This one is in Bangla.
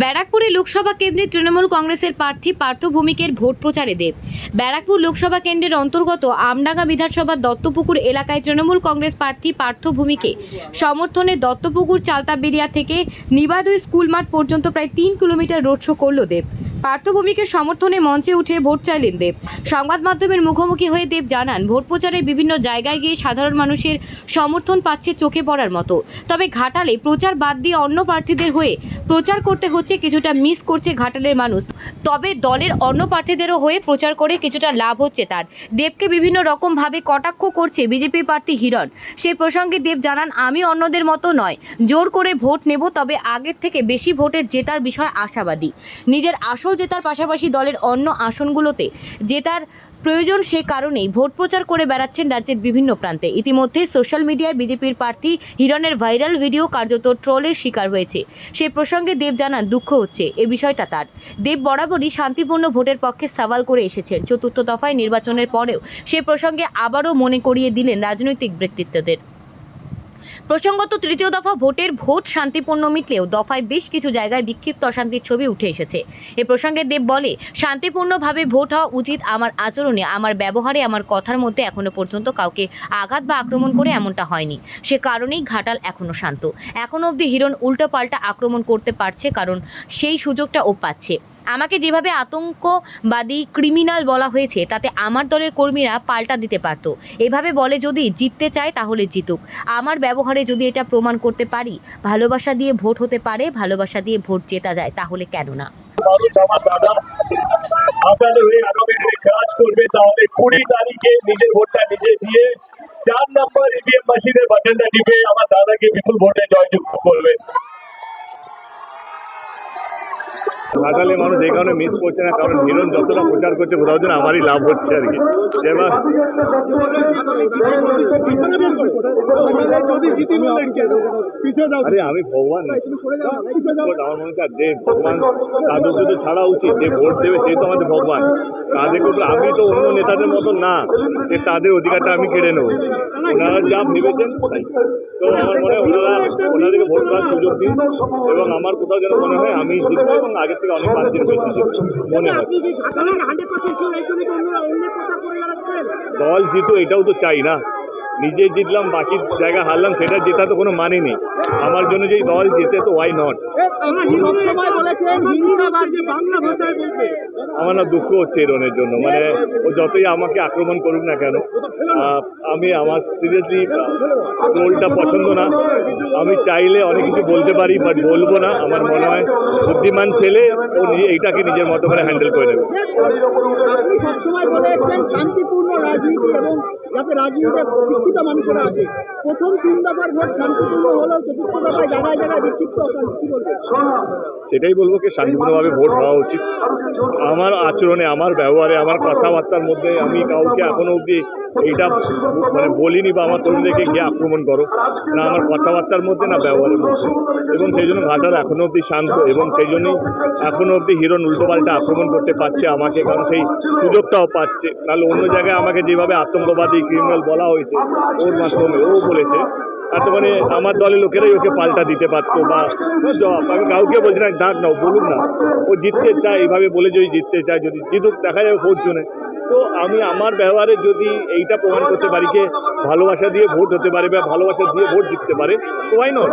ব্যারাকপুরে লোকসভা কেন্দ্রে তৃণমূল কংগ্রেসের প্রার্থী পার্থ ভৌমিকের ভোট প্রচারে দেব। ব্যারাকপুর লোকসভা কেন্দ্রের অন্তর্গত আমডাঙ্গা বিধানসভার দত্তপুকুর এলাকায় তৃণমূল কংগ্রেস প্রার্থী পার্থ ভূমিকে সমর্থনে দত্তপুকুর চালতাবেরিয়া থেকে নিবাদুই স্কুল মাঠ পর্যন্ত প্রায় তিন কিলোমিটার রোড শো করল দেব। পার্থভূমিকের সমর্থনে মঞ্চে উঠে ভোট চাইলেন দেব। সংবাদ মাধ্যমের মুখোমুখি হয়ে দেব জানান, ভোট প্রচারে বিভিন্ন জায়গায় গিয়ে সাধারণ মানুষের সমর্থন পাচ্ছে চোখে পড়ার মতো। তবে ঘাটালে প্রচার বাদ দিয়ে অন্য প্রার্থীদের হয়ে প্রচার করতে হচ্ছে কিছুটা মিস করছে ঘাটালের মানুষ। তবে দলের অন্য প্রার্থীদেরও হয়ে প্রচার করে কিছুটা লাভ হচ্ছে তার। দেবকে বিভিন্ন রকমভাবে কটাক্ষ করছে বিজেপি প্রার্থী হিরণ। সেই প্রসঙ্গে দেব জানান, আমি অন্যদের মতো নয়, জোর করে ভোট নেব, তবে আগের থেকে বেশি ভোটের জেতার বিষয় আশাবাদী। নিজের আসল জেতার পাশাপাশি দলের অন্য আসনগুলোতে জেতার প্রয়োজন সে কারণেই ভোট প্রচার করে বেড়াচ্ছেন রাজ্যের বিভিন্ন প্রান্তে। ইতিমধ্যে সোশ্যাল মিডিয়ায় বিজেপির প্রার্থী হিরণের ভাইরাল ভিডিও কার্যত ট্রলের শিকার হয়েছে। সে প্রসঙ্গে দেব জানান, দুঃখ হচ্ছে, এ বিষয়টা তার। দেব বরাবরই শান্তিপূর্ণ ভোটের পক্ষে সওয়াল করে এসেছেন। চতুর্থ দফায় নির্বাচনের পরেও সে প্রসঙ্গে আবারও মনে করিয়ে দিলেন রাজনৈতিক ব্যক্তিত্বদের। প্রসঙ্গত তৃতীয় দফা ভোটের ভোট শান্তিপূর্ণ মিটলেও দফায় বেশ কিছু জায়গায় বিক্ষিপ্ত অশান্তির ছবি উঠে এসেছে। এ প্রসঙ্গে দেব বলে, শান্তিপূর্ণভাবে ভোট হওয়া উচিত আমার আচরণে, আমার ব্যবহারে, আমার কথার মধ্যে এখনও পর্যন্ত কাউকে আঘাত বা আক্রমণ করে এমনটা হয়নি। সে কারণেই ঘাটাল এখনও শান্ত। এখনও অবধি হিরণ উল্টোপাল্টা আক্রমণ করতে পারছে, কারণ সেই সুযোগটা ও পাচ্ছে। আমাকে যেভাবে আতঙ্কবাদী ক্রিমিনাল বলা হয়েছে, তাতে আমার দলের কর্মীরা পাল্টা দিতে পারত। এভাবে বলে যদি জিততে চায় তাহলে জিতুক। আমার ব্যবহারে যদি এটা প্রমাণ করতে পারি, ভালোবাসা দিয়ে ভোট হতে পারে, ভালোবাসা দিয়ে ভোট জেতা যায়, তাহলে কেন না? কাজ করবে, তাহলে কুড়ি তারিখে নিজের ভোটটা নিজে দিয়ে চার নম্বর মেশিনের বাটনটা টিপে আমার দাদাকে বিপুল ভোটে জয়যুক্ত করবে। ঘাটালে মানুষ এই কারণে মিস করছে না, কারণ হিরণ যতটা প্রচার করছে কোথাও যেন আমারই লাভ হচ্ছে আর কি। এবার আরে আমি ভগবান আমার মনে হচ্ছে যে ভগবান তাদের তো ছাড়া উচিত, যে ভোট দেবে সেই তো আমাদের ভগবান। তাদের তো আমি তো অন্য নেতাদের মতন না, যে তাদের অধিকারটা আমি কেড়ে নেব। ওনারা যা ভেবেছেন। তো আমার মনে হয় ওনারা ওনাদেরকে ভোট করার সুযোগ দিন, এবং আমার কোথাও যেন মনে হয় আমি জিতবো এবং আগের থেকে অনেক বেশি মনে হয়। দল জিতো এটাও তো চাই না। নিজে জিতলাম বাকি জায়গা হারলাম সেটা জেতা তো কোনো মানে নেই। আমার জন্য যেই দল জেতে তো ওয়াই নট আমার না দুঃখ হচ্ছে এরনের জন্য। মানে ও যতই আমাকে আক্রমণ করুক না কেন আমি আমার সিরিয়াসলি রোলটা পছন্দ না। আমি চাইলে অনেক কিছু বলতে পারি বাট বলব না। আমার মনে হয় বুদ্ধিমান ছেলে, ও এইটাকে নিজের মতো করে হ্যান্ডেল করে নেবে। শান্তিপূর্ণ রাজনীতি এবং যাতে রাজনীতিতে শিক্ষিত মানুষেরা আসে। প্রথম তিন দফার ভোট শান্তিপূর্ণ হলেও চতুর্থ দফায় জায়গায় জায়গায় বিক্ষিপ্ত অশান্তি সেটাই বলব কি, শান্তিপূর্ণভাবে ভোট হওয়া উচিত। আমার আচরণে, আমার ব্যবহারে, আমার কথাবার্তার মধ্যে আমি কাউকে এখনও অবধি এইটা মানে বলিনি বা আমার তরুণদেরকে গিয়ে আক্রমণ করো। না আমার কথাবার্তার মধ্যে, না ব্যবহারের মধ্যে। এবং সেই জন্য ঘাটাল এখনও অবধি শান্ত এবং সেই জন্যই এখনও অবধি হিরণ উল্টোপাল্টা আক্রমণ করতে পারছে আমাকে, কারণ সেই সুযোগটাও পাচ্ছে। নাহলে অন্য জায়গায় আমাকে যেভাবে আতঙ্কবাদী ক্রিমিনাল বলা হয়েছে, ওর মাধ্যমে, ও বলেছে। এত মানে আমার দলের লোকেরাই ওকে পাল্টা দিতে পারতো বা জবাব, আমি কাউকে বলছি না ডাক নাও বলুন না। ও জিততে চায়, এইভাবে বলে যদি জিততে চায়, যদি জিতুক, দেখা যাবে ভোট জন্য তো আমি আমার ব্যবহারে যদি এইটা প্রমাণ করতে পারি যে ভালোবাসা দিয়ে ভোট হতে পারে বা ভালোবাসা দিয়ে ভোট জিততে পারে, তো ওয়াই নট